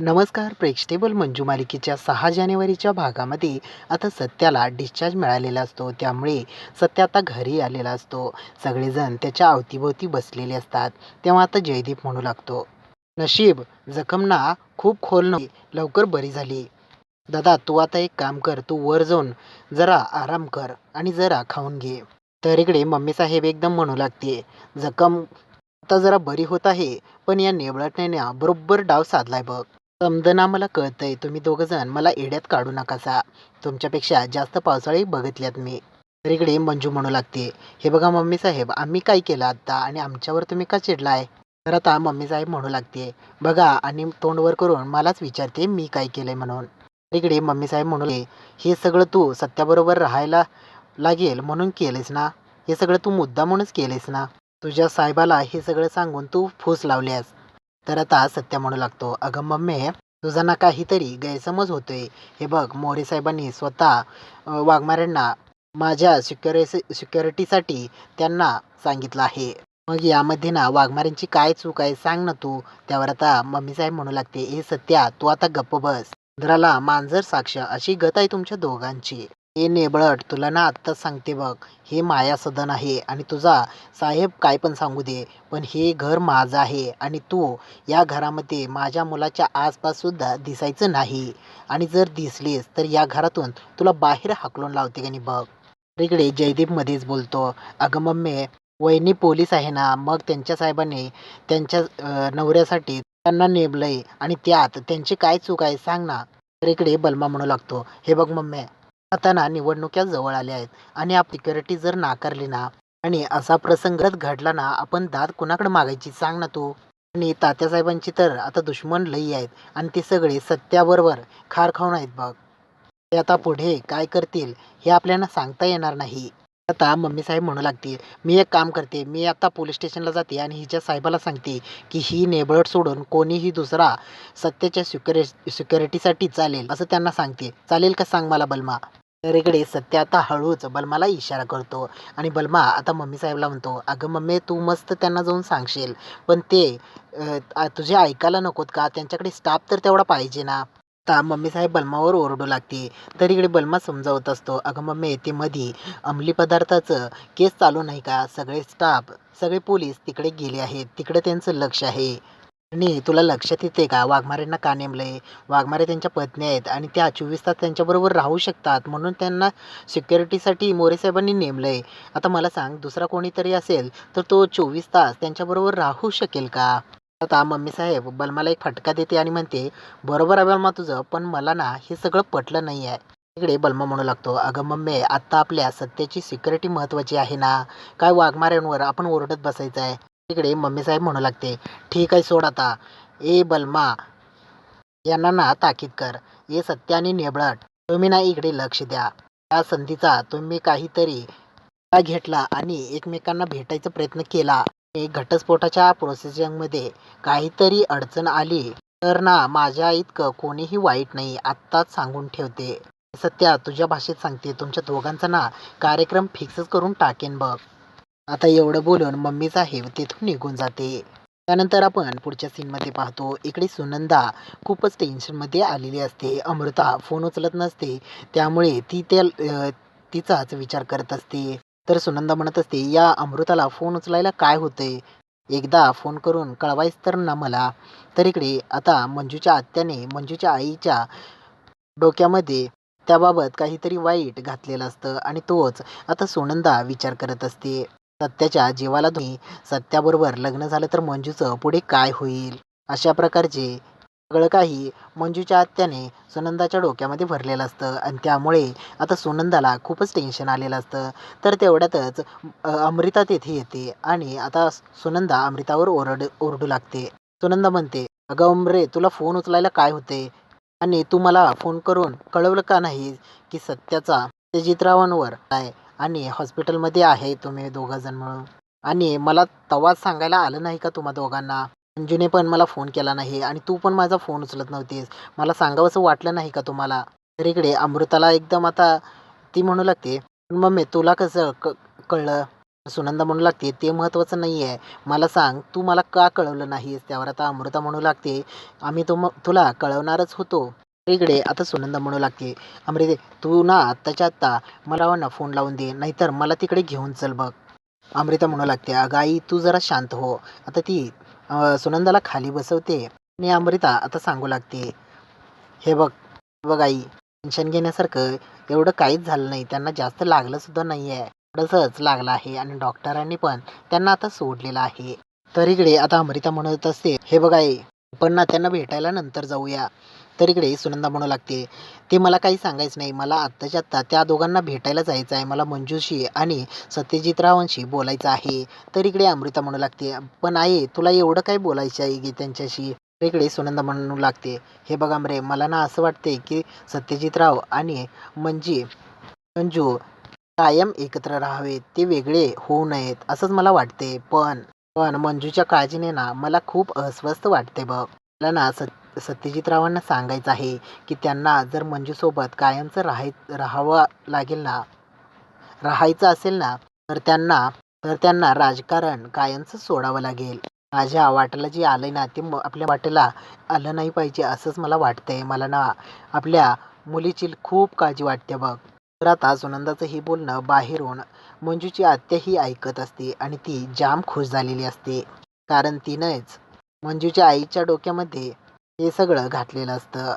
नमस्कार प्रेक्षटेबल मंजू मालिकेच्या सहा जानेवारीच्या भागामध्ये आता सत्याला डिस्चार्ज मिळालेला असतो. त्यामुळे सत्या आता घरी आलेला असतो. सगळेजण त्याच्या अवतीभोवती बसलेले असतात. तेव्हा आता जयदीप म्हणू लागतो. नशीब जखम ना खूप खोल नव्हती लवकर बरी झाली. दादा तू आता एक काम कर तू वर जाऊन जरा आराम कर आणि जरा खाऊन घे. तर इकडे मम्मी साहेब एकदम म्हणू लागते जखम आता जरा बरी होत आहे पण या नेबळटण्याने बरोबर डाव साधलाय बघ. समजना मला कळतंय. तुम्ही दोघं जण मला एड्यात काढू नकासा तुमच्यापेक्षा जास्त पावसाळी बघितल्यात मी. तर इकडे मंजू म्हणू लागते. हे बघा मम्मी साहेब आम्ही काय केलं आत्ता? आणि आमच्यावर तुम्ही का चिडलाय? तर आता मम्मी साहेब म्हणू लागते. बघा आणि तोंडवर करून मलाच विचारते मी काय केलंय म्हणून. तर इकडे मम्मी साहेब म्हणू हे सगळं तू सत्याबरोबर राहायला लागेल म्हणून केलेस ना? हे सगळं तू मुद्दा म्हणूनच केलेस ना? तुझ्या साहेबाला हे सगळं सांगून तू फूस लावल्यास. तर आता सत्य म्हणू लागतो. अगं मम्मी तुझा ना काहीतरी गैरसमज होतोय. हे बघ मोरे साहेबांनी स्वतः वाघमाऱ्यांना माझ्या सिक्युरि सिक्युरिटीसाठी त्यांना सांगितलं आहे. मग यामध्ये ना वाघमाऱ्यांची काय चूक आहे सांग ना तू. त्यावर आता मम्मी साहेब म्हणू लागते हे सत्या तू आता गप्प बस. इंद्राला मांजर साक्ष अशी गत आहे तुमच्या दोघांची. हे नेबळट तुला ना आत्ताच सांगते बघ. हे माया सदन आहे आणि तुझा साहेब काय पण सांगू दे पण हे घर माझं आहे आणि तू या घरामध्ये माझ्या मुलाच्या आसपास सुद्धा दिसायचं नाही. आणि जर दिसलीस तर या घरातून तुला बाहेर हाकलून लावते का नाही बघ. तर इकडे जयदीपमध्येच बोलतो अगं मम्मी वहिनी पोलीस आहे ना मग त्यांच्या साहेबांनी त्यांच्या नवऱ्यासाठी त्यांना नेमलंय आणि त्यात त्यांची काय चूक आहे सांग ना. तर इकडे बलमा म्हणू लागतो हे बघ मम्मी आता ना निवडणुक्या जवळ आल्या आहेत आणि आप सिक्युरिटी जर नाकारली ना आणि असा प्रसंग घडला ना आपण दाद कुणाकडे मागायची सांग ना तू. आणि तात्यासाहेबांची तर आता दुश्मन लई आहेत आणि ते सगळे सत्याबरोबर खार खाऊन आहेत बघ. ते आता पुढे काय करतील हे आपल्याला सांगता येणार नाही. आता मम्मी साहेब म्हणू लागते मी एक काम करते मी आता पोलीस स्टेशनला जाते आणि हिच्या साहेबाला सांगते की ही नेबळट सोडून कोणीही दुसरा सत्याच्या सिक्युरि सिक्युरिटीसाठी चालेल असं त्यांना सांगते. चालेल का सांग मला बलमा? तर इकडे सत्य आता हळूच बलमाला इशारा करतो आणि बलमा आता मम्मी साहेबला म्हणतो अगं मम्मी तू मस्त त्यांना जाऊन सांगशील पण ते तुझे ऐकायला नकोत का? त्यांच्याकडे स्टाफ तर तेवढा पाहिजे ना. आता मम्मी साहेब बल्मावर ओरडू लागते. तर इकडे बलमा समजावत असतो अगं मम्मी ते मधी. अंमली पदार्थाचं केस चालू नाही का? सगळे स्टाफ सगळे पोलीस तिकडे गेले आहेत. तिकडे त्यांचं लक्ष आहे. आणि तुला लक्षात येते का? वाघमारेंना का नेमलंय? वाघमारे त्यांच्या पत्नी आहेत आणि त्या चोवीस तास त्यांच्याबरोबर राहू शकतात. म्हणून त्यांना सिक्युरिटीसाठी मोरे साहेबांनी नेमलंय. आता मला सांग दुसरा कोणीतरी असेल तर तो चोवीस तास त्यांच्याबरोबर राहू शकेल का? आता मम्मी साहेब बलमाला एक फटका देते आणि म्हणते बरोबर आहे बलमा तुझं पण मला ना हे सगळं पटलं नाही आहे. तिकडे बलमा म्हणू लागतो अगं मम्मी आत्ता आपल्या सत्याची सिक्युरिटी महत्त्वाची आहे ना. काय वाघमाऱ्यांवर आपण ओरडत बसायचं आहे. तिकडे मम्मी साहेब म्हणू लागते ठीक आहे सोड आता. ए बलमा यांना ना ताकीद कर. ए सत्य आणि नेबळट तुम्ही ना इकडे लक्ष द्या. या संधीचा तुम्ही काहीतरी घेतला आणि एकमेकांना भेटायचा प्रयत्न केला. घटस्फोटाच्या प्रोसेसिंगमध्ये काहीतरी अडचण आली. तर ना माझ्या इतकं कोणीही वाईट नाही आत्ताच सांगून ठेवते. सत्या तुझ्या भाषेत सांगते. तुमच्या दोघांचा ना कार्यक्रम फिक्सच करून टाकेन बघ. आता एवढं बोलून मम्मी साहेब तिथून निघून जाते. त्यानंतर आपण पुढच्या सीनमध्ये पाहतो. इकडे सुनंदा खूपच टेन्शनमध्ये आलेली असते. अमृता फोन उचलत नसते. त्यामुळे ती त्या तिचाच विचार करत असते. तर सुनंदा म्हणत असते या अमृताला फोन उचलायला काय होतंय? एकदा फोन करून कळवायच तर ना मला. तर इकडे आता मंजूच्या आत्याने मंजूच्या आईच्या डोक्यामध्ये त्याबाबत काहीतरी वाईट घातलेलं असतं आणि तोच आता सुनंदा विचार करत असते. सत्याच्या जीवाला तुम्ही सत्याबरोबर लग्न झालं तर मंजूचं पुढे काय होईल? अशा प्रकारचे सगळं काही मंजूच्या आत्याने सुनंदाच्या डोक्यामध्ये भरलेलं असतं. आणि त्यामुळे आता सुनंदाला खूपच टेन्शन आलेलं असतं. तर तेवढ्यातच अमृता तेथे येते आणि आता सुनंदा अमृतावर ओरड ओरडू लागते. सुनंदा म्हणते अगं अमरे तुला फोन उचलायला काय होते? आणि तू मला फोन करून कळवलं का नाही की सत्याचा तेजितरावांवर आहे आणि हॉस्पिटलमध्ये आहे तुम्ही दोघं जण म्हणून? आणि मला तवाच सांगायला आलं नाही का तुम्हा दोघांना? अंजूने पण मला फोन केला नाही आणि तू पण माझा फोन उचलत नव्हतीस. मला सांगावंसं वाटलं नाही का तुम्हाला? तर इकडे अमृताला एकदम आता ती म्हणू लागते मम्मी तुला कसं क कळलं? सुनंदा म्हणू लागते ते महत्त्वाचं नाही आहे मला सांग तू मला का कळवलं नाहीस? त्यावर आता अमृता म्हणू लागते आम्ही तो मग तुला कळवणारच होतो. इकडे आता सुनंदा म्हणू लागते अमृते तू ना आत्ताच्या आत्ता मला ना फोन लावून दे नाहीतर मला तिकडे घेऊन चल बघ. अमृता म्हणू लागते अगं आई तू जरा शांत हो. आता ती सुनंदाला खाली बसवते आणि अमृता आता सांगू लागते. हे बघ बघ आई टेन्शन घेण्यासारखं एवढं काहीच झालं नाही. त्यांना जास्त लागलं सुद्धा नाही आहे थोडंसंच लागलं आहे आणि डॉक्टरांनी पण त्यांना आता सोडलेलं आहे. तर इकडे आता अमृता म्हणत असते हे बघ आई पण ना त्यांना भेटायला नंतर जाऊया. तर इकडे सुनंदा म्हणू लागते. ते मला काही सांगायचं नाही. मला आत्ताच्या आत्ता त्या दोघांना भेटायला जायचं आहे. मला मंजूशी आणि सत्यजित रावांशी बोलायचं आहे. तर इकडे अमृता म्हणू लागते. पण आई तुला एवढं काय बोलायचं आहे की त्यांच्याशी? इकडे सुनंदा म्हणू लागते. हे बघा मरे मला ना असं वाटते की सत्यजितराव आणि मंजी मंजू कायम एकत्र राहावेत ते वेगळे होऊ नयेत असंच मला वाटते पण पण मंजूच्या काळजीने ना मला खूप अस्वस्थ वाटते बघ. मला ना सत सत्यजितरावांना सांगायचं आहे की त्यांना जर मंजूसोबत कायमचं राहाय राहावं लागेल ना राहायचं असेल ना तर त्यांना तर त्यांना राजकारण कायमचं सोडावं लागेल. माझ्या वाटेला जे आलं ना ते आपल्या वाटेला आलं नाही पाहिजे असंच मला वाटतंय. मला ना आपल्या मुलीची खूप काळजी वाटते बघ. तर आता सुनंदाचं हे बोलणं बाहेरून मंजूची आत्या ही ऐकत असते आणि ती जाम खुश झालेली असते. कारण तिनंच मंजूच्या आईच्या डोक्यामध्ये हे सगळं घातलेलं असतं.